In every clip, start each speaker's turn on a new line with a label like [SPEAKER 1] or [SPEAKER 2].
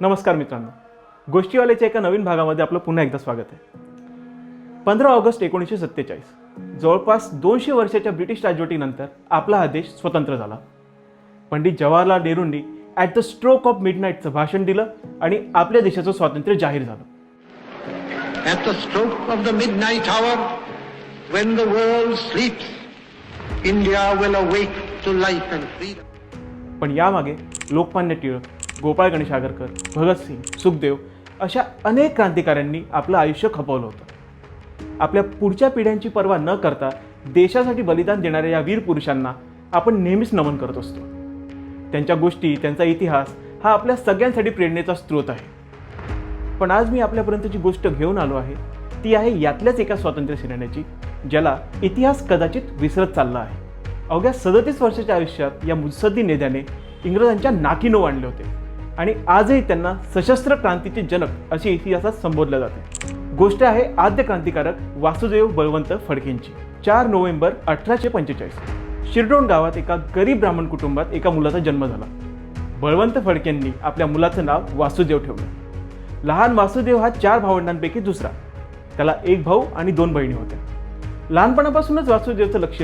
[SPEAKER 1] नमस्कार मित्रांनो. गोष्टीवाल्याच्या एका नवीन भागामध्ये आपलं पुन्हा एकदा स्वागत आहे. पंधरा ऑगस्ट एकोणीसशे सत्तेचाळीस. जवळपास दोनशे वर्षाच्या ब्रिटिश राजवटीनंतर आपला हा देश स्वतंत्र झाला. पंडित जवाहरलाल नेहरूंनी ॲट द स्ट्रोक ऑफ मिडनाईटचं भाषण दिलं आणि आपल्या देशाचं स्वातंत्र्य जाहीर झालं.
[SPEAKER 2] At the stroke of the midnight hour, when the world sleeps, India will awake to life and freedom.
[SPEAKER 1] पण यामागे लोकमान्य टिळक गोपाळ गणेश आगरकर भगतसिंग सुखदेव अशा अनेक क्रांतिकाऱ्यांनी आपलं आयुष्य खपवलं होतं. आपल्या पुढच्या पिढ्यांची पर्वा न करता देशासाठी बलिदान देणाऱ्या या वीर पुरुषांना आपण नेहमीच नमन करत असतो. त्यांच्या गोष्टी त्यांचा इतिहास हा आपल्या सगळ्यांसाठी प्रेरणेचा स्रोत आहे. पण आज मी आपल्यापर्यंत जी गोष्ट घेऊन आलो आहे. ती आहे यातल्याच एका स्वातंत्र्य सेनान्याची ज्याला इतिहास कदाचित विसरत चालला आहे. अवघ्या सदतीस वर्षाच्या आयुष्यात या मुत्सद्दी नेत्याने इंग्रजांच्या नाकीनो आणले होते. आणि आजही त्यांना सशस्त्र क्रांतीचे जनक अशी इतिहासात संबोधलं जाते. गोष्ट आहे आद्य क्रांतिकारक वासुदेव बळवंत फडकेंची. चार नोव्हेंबर अठराशे पंचेचाळीस. शिरडोण गावात एका गरीब ब्राह्मण कुटुंबात एका मुलाचा जन्म झाला. बळवंत फडकेंनी आपल्या मुलाचं नाव वासुदेव ठेवलं. लहान वासुदेव हा चार भावंडांपैकी दुसरा. त्याला एक भाऊ आणि दोन बहिणी होत्या. लहानपणापासूनच वासुदेवचं लक्ष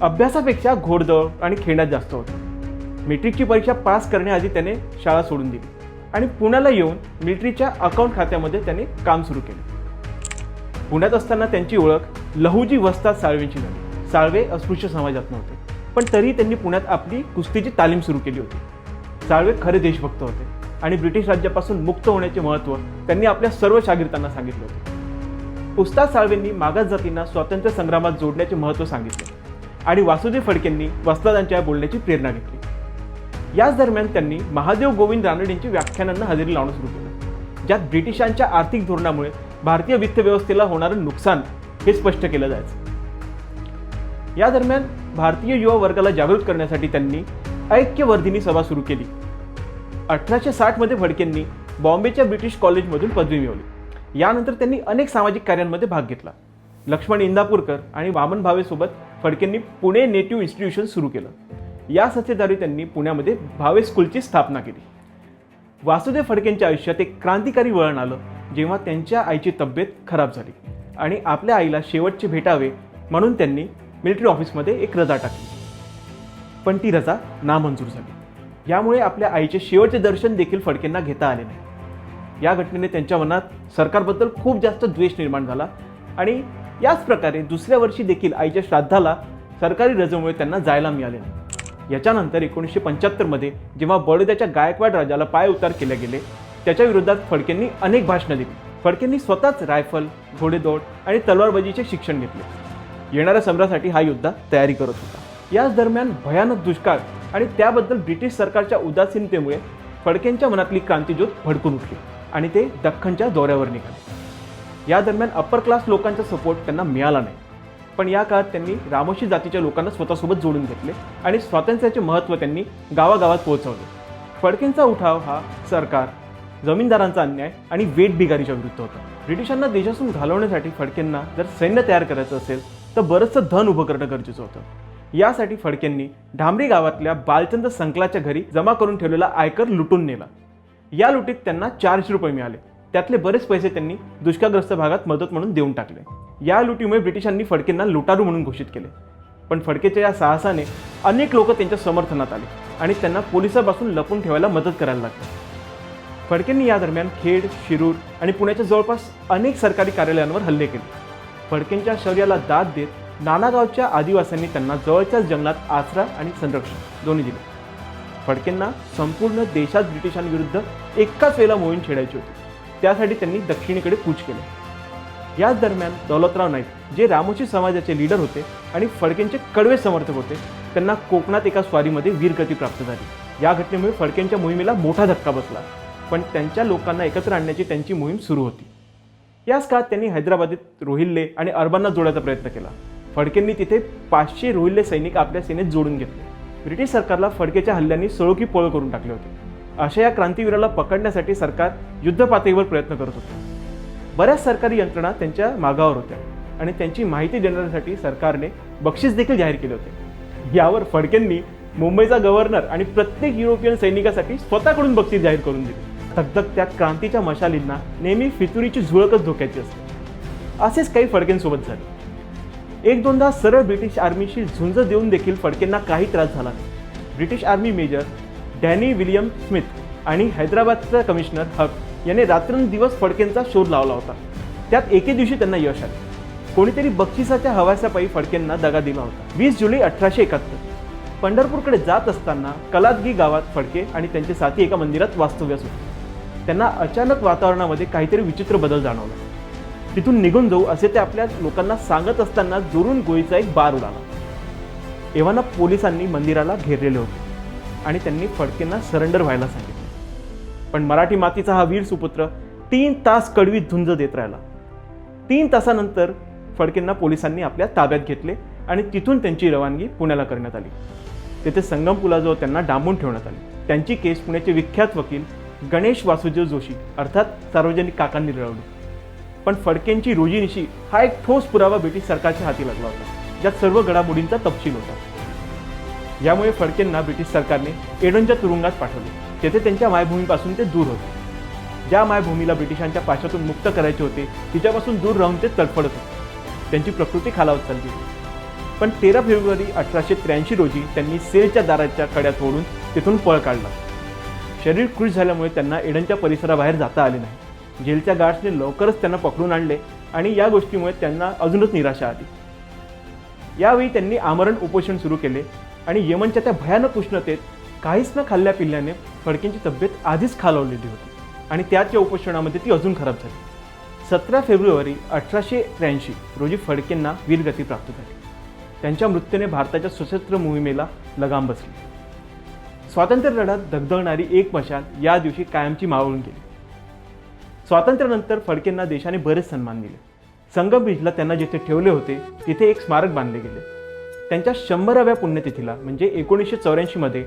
[SPEAKER 1] अभ्यासापेक्षा घोडदळ आणि खेळण्यात जास्त होतं. मेट्रिकची परीक्षा पास करण्याआधी त्याने शाळा सोडून दिली. आणि पुण्याला येऊन मिलिटरीच्या अकाउंट खात्यामध्ये त्याने काम सुरू केले. पुण्यात असताना त्यांची ओळख लहुजी वस्ताद साळवेंची झाली. साळवे अस्पृश्य समाजात नव्हते पण तरी त्यांनी पुण्यात आपली कुस्तीची तालीम सुरू केली होती. साळवे खरे देशभक्त होते आणि ब्रिटिश राज्यापासून मुक्त होण्याचे महत्त्व त्यांनी आपल्या सर्व शागिर्दांना सांगितले होते. उस्ताद साळवेंनी मागास जातींना स्वातंत्र्य संग्रामात जोडण्याचे महत्त्व सांगितले आणि वासुदेव फडकेंनी वस्तादांच्या बोलण्याची प्रेरणा घेतली. याच दरम्यान त्यांनी महादेव गोविंद रानडेंची व्याख्यानांना हजेरी लावणं सुरू केलं. ज्यात ब्रिटिशांच्या आर्थिक धोरणामुळे भारतीय वित्त व्यवस्थेला होणारं नुकसान हे स्पष्ट केलं जायचं. या दरम्यान भारतीय युवा वर्गाला जागृत करण्यासाठी त्यांनी ऐक्यवर्धिनी सभा सुरू केली. अठराशे साठमध्ये फडकेंनी बॉम्बेच्या ब्रिटिश कॉलेजमधून पदवी मिळवली. यानंतर त्यांनी अनेक सामाजिक कार्यांमध्ये भाग घेतला. लक्ष्मण इंदापूरकर आणि वामन भावेसोबत फडकेंनी पुणे नेटिव्ह इन्स्टिट्यूशन सुरू केलं. या संस्थेद्वारे त्यांनी पुण्यामध्ये भावे स्कूलची स्थापना केली. वासुदेव फडकेंच्या आयुष्यात एक क्रांतिकारी वळण आलं जेव्हा त्यांच्या आईची तब्येत खराब झाली आणि आपल्या आईला शेवटचे भेटावे म्हणून त्यांनी मिलिटरी ऑफिसमध्ये एक रजा टाकली. पण ती रजा नामंजूर झाली. यामुळे आपल्या आईचे शेवटचे दर्शन देखील फडकेंना घेता आले नाही. या घटनेने त्यांच्या मनात सरकारबद्दल खूप जास्त द्वेष निर्माण झाला आणि याच प्रकारे दुसऱ्या वर्षी देखील आईच्या श्राद्धाला सरकारी रजेमुळे त्यांना जायला मिळाले नाही. याच्यानंतर एकोणीसशे पंच्याहत्तरमध्ये जेव्हा बडोद्याच्या गायकवाड राजाला पाय उतार केले गेले त्याच्या विरोधात फडकेंनी अनेक भाषणं दिली. फडकेंनी स्वतःच रायफल घोडेदौड आणि तलवारबाजीचे शिक्षण घेतले. येणाऱ्या सम्रासाठी हा योद्धा तयारी करत होता. याच दरम्यान भयानक दुष्काळ आणि त्याबद्दल ब्रिटिश सरकारच्या उदासीनतेमुळे फडकेंच्या मनातली क्रांतीज्योत भडकून उठली आणि ते दख्खनच्या दौऱ्यावर निघाले. या दरम्यान अप्पर क्लास लोकांचा सपोर्ट त्यांना मिळाला नाही. पण या काळात त्यांनी रामोशी जातीच्या लोकांना स्वतःसोबत जोडून घेतले आणि स्वातंत्र्याचे महत्त्व त्यांनी गावागावात पोहोचवले. फडकेंचा उठाव हा सरकार जमीनदारांचा अन्याय आणि वेठबिगारीच्या विरुद्ध होता. ब्रिटिशांना देशातून घालवण्यासाठी फडकेंना जर सैन्य तयार करायचं असेल तर बरंचसं धन उभं करणं गरजेचं होतं. यासाठी फडकेंनी ढांबरी गावातल्या बालचंद संकलाच्या घरी जमा करून ठेवलेला आयकर लुटून नेला. या लुटीत त्यांना चारशे रुपये मिळाले. त्यातले बरेच पैसे त्यांनी दुष्काळग्रस्त भागात मदत म्हणून देऊन टाकले. या लुटीमुळे ब्रिटिशांनी फडकेंना लुटारू म्हणून घोषित केले. पण फडकेच्या या साहसाने अनेक लोक त्यांच्या समर्थनात आले आणि त्यांना पोलिसांपासून लपून ठेवायला मदत करायला लागली. फडकेंनी या दरम्यान खेड शिरूर आणि पुण्याच्या जवळपास अनेक सरकारी कार्यालयांवर हल्ले केले. फडकेंच्या शौर्याला दाद देत नानागावच्या आदिवासींनी त्यांना जवळच्याच जंगलात आसरा आणि संरक्षण दोन्ही दिले. फडकेंना संपूर्ण देशात ब्रिटिशांविरुद्ध एकाच वेळेला मोहीम छेडायची होती. त्यासाठी त्यांनी दक्षिणेकडे कूच केले. याच दरम्यान दौलतराव नाईक जे रामोशी समाजाचे लीडर होते आणि फडकेंचे कडवे समर्थक होते त्यांना कोकणात एका स्वारीमध्ये वीरगती प्राप्त झाली. या घटनेमुळे फडकेंच्या मोहिमेला मोठा धक्का बसला. पण त्यांच्या लोकांना एकत्र आणण्याची त्यांची मोहीम सुरू होती. याच काळात त्यांनी हैदराबादेत रोहिल्ले आणि अरबांना जोडायचा प्रयत्न केला. फडकेंनी तिथे पाचशे रोहिल्ले सैनिक आपल्या सेनेत जोडून घेतले. ब्रिटिश सरकारला फडकेच्या हल्ल्यांनी सळोखी पळ करून टाकले होते. अशा या क्रांतीवीराला पकडण्यासाठी सरकार युद्धपातळीवर प्रयत्न करत होते. बऱ्याच सरकारी यंत्रणा त्यांच्या मागावर होत्या. आणि त्यांची माहिती देण्यासाठी सरकारने बक्षीस देखील जाहीर केले होते. यावर फडकेंनी मुंबईचा गव्हर्नर आणि प्रत्येक युरोपियन सैनिकासाठी स्वतःकडून बक्षीस जाहीर करून दिले. धगधगत्या क्रांतीच्या मशालींना नेहमी फितुरीची झुळकच धोक्याची असते. असेच काही फडकेंसोबत झाले. एक दोनदा सरळ ब्रिटिश आर्मीशी झुंज देऊन देखील फडकेंना काही त्रास झाला नाही. British army major Danny William Smith आणि हैदराबादचा कमिशनर हक याने रात्रंदिवस फडकेंचा शोध लावला होता. त्यात एके दिवशी त्यांना यश आले. कोणीतरी बक्षिसाच्या हवासापायी फडकेंना दगा दिला होता. वीस जुलै अठराशे एकाहत्तर. पंढरपूरकडे जात असताना कलादगी गावात फडके आणि त्यांचे साथी एका मंदिरात वास्तव्यास होते. त्यांना अचानक वातावरणामध्ये काहीतरी विचित्र बदल जाणवला. तिथून निघून जाऊ असे ते आपल्या लोकांना सांगत असताना जोरून गोळीचा एक बार उडाला. एव्हाना पोलिसांनी मंदिराला घेरलेले होते आणि त्यांनी फडकेंना सरेंडर व्हायला सांगितले. पण मराठी मातीचा हा वीर सुपुत्र तीन तास कडवी झुंज देत राहिला. तीन तासानंतर फडकेंना पोलिसांनी आपल्या ताब्यात घेतले आणि तिथून त्यांची रवानगी पुण्याला करण्यात आली. तेथे संगम पुलाजवळ त्यांना डांबून ठेवण्यात आले. त्यांची केस पुण्याचे विख्यात वकील गणेश वासुदेव जोशी अर्थात सार्वजनिक काकांनी लढवली पण फडकेंची रोजीनिशी हा एक ठोस पुरावा ब्रिटिश सरकारच्या हाती लागला होता ज्यात सर्व घडामोडींचा तपशील होता. यामुळे फडकेंना ब्रिटिश सरकारने एडनच्या तुरुंगात पाठवले. तेथे त्यांच्या मायभूमीपासून ते दूर होते. ज्या मायभूमीला ब्रिटिशांच्या पाशातून मुक्त करायचे होते तिच्यापासून दूर राहून ते तडफडत होते. त्यांची प्रकृती खालावत चालली होती. पण तेरा फेब्रुवारी अठराशे त्र्याऐंशी रोजी त्यांनी सेलच्या दाराच्या कड्यात ओढून तिथून पळ काढला. शरीर खुश झाल्यामुळे त्यांना एडनच्या परिसराबाहेर जाता आले नाही. जेलच्या गार्ड्सने लवकरच त्यांना पकडून आणले आणि या गोष्टीमुळे त्यांना अजूनच निराशा आली. यावेळी त्यांनी आमरण उपोषण सुरू केले आणि यमनच्या त्या भयानक उष्णतेत काहीच न खाल्ल्या पिल्ल्याने फडकेंची तब्येत आधीच खालावलेली होती आणि त्याच्या उपोषणामध्ये ती अजून खराब झाली. सतरा फेब्रुवारी अठराशे त्र्याऐंशी रोजी फडकेंना वीरगती प्राप्त झाली. त्यांच्या मृत्यूने भारताच्या सशस्त्र मोहिमेला लगाम बसली. स्वातंत्र्य लढ्यात दगदगणारी एक मशाल या दिवशी कायमची मावळून गेली. स्वातंत्र्यानंतर फडकेंना देशाने बरेच सन्मान दिले. संगम बीचला त्यांना जिथे ठेवले होते तिथे एक स्मारक बांधले गेले. त्यांच्या शंभराव्या पुण्यतिथीला म्हणजे एकोणीसशे चौऱ्याऐंशीमध्ये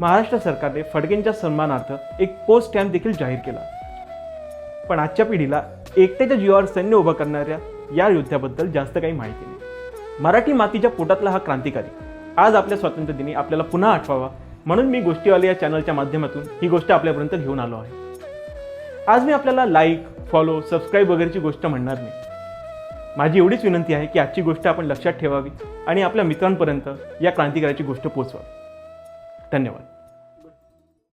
[SPEAKER 1] महाराष्ट्र सरकारने फडकेंच्या सन्मानार्थ एक पोस्ट स्टॅम्प देखील जाहीर केला. पण आजच्या पिढीला एकट्याच्या जीवावर सैन्य उभं करणाऱ्या या युद्धाबद्दल जास्त काही माहिती नाही. मराठी मातीच्या पोटातला हा क्रांतिकारी आज आपल्या स्वातंत्र्य दिनी आपल्याला पुन्हा आठवावा म्हणून मी गोष्टीवाले या चॅनलच्या माध्यमातून ही गोष्ट आपल्यापर्यंत घेऊन आलो आहे. आज मी आपल्याला लाईक फॉलो सबस्क्राईब वगैरेची गोष्ट म्हणणार नाही. माझी एवढीच विनंती आहे की आजची गोष्ट आपण लक्षात ठेवावी आणि आपल्या मित्रांपर्यंत या क्रांतिकाराची गोष्ट पोचवावी. धन्यवाद